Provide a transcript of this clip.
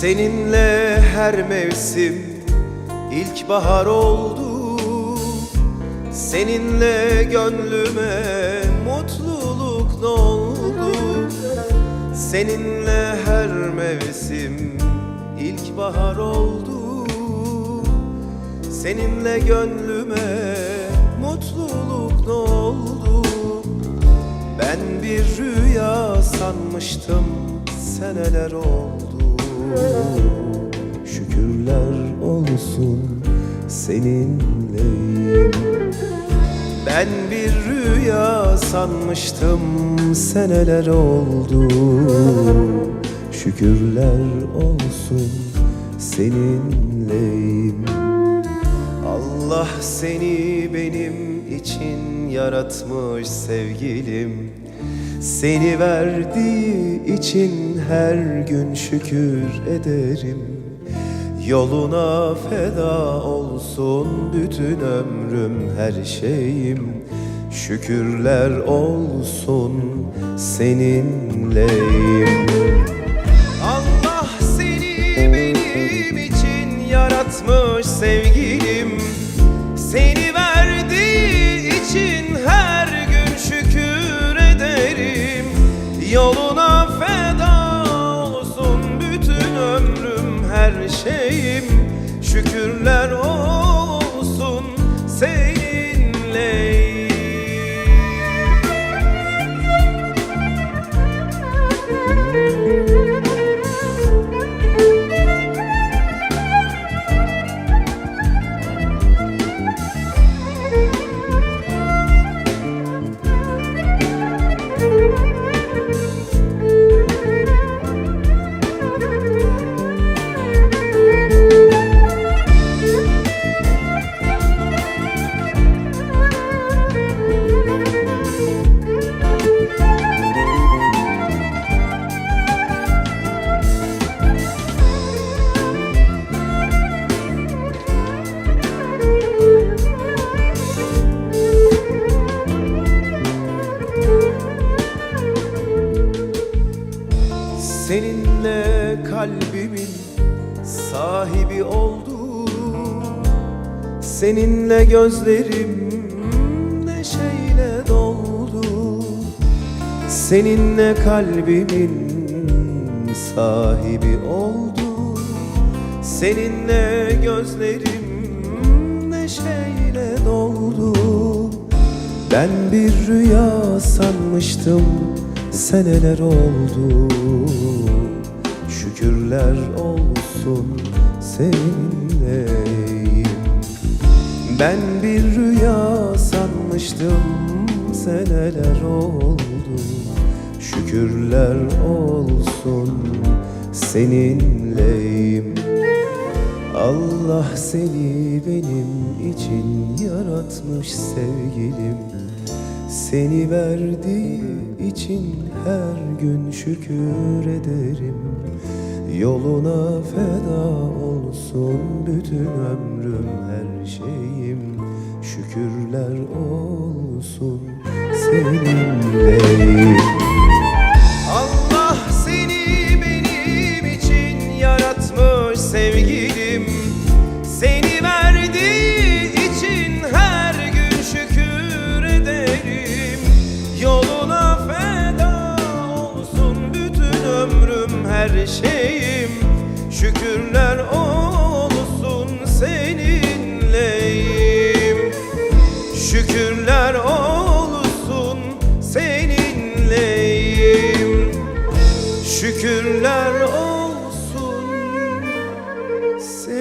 Seninle her mevsim ilkbahar oldu. Seninle gönlüme mutluluk doldu. Seninle her mevsim ilkbahar oldu. Seninle gönlüme mutluluk doldu. Ben bir rüya sanmıştım seneler oldu Şükürler olsun seninleyim. Ben bir rüya sanmıştım seneler oldu. Şükürler olsun seninleyim. Allah seni benim için yaratmış sevgilim Seni verdiği için her gün şükür ederim. Yoluna feda olsun bütün ömrüm her şeyim. Şükürler olsun seninleyim. Allah seni benim için yaratmış sevgilim Seninle kalbimin sahibi oldu Seninle gözlerim neşeyle doldu. Seninle kalbimin sahibi oldu Seninle gözlerim neşeyle doldu. Ben bir rüya sanmıştım seneler oldu Şükürler olsun seninleyim. Ben bir rüya sanmıştım seneler oldu. Şükürler olsun seninleyim. Allah seni benim için yaratmış sevgilim. Seni verdiği için her gün şükür ederim Yoluna feda olsun bütün ömrüm her şeyim. Şükürler olsun seninleyim şeyim Şükürler olsun seninleyim. Şükürler olsun seninleyim. Şükürler olsun seninleyim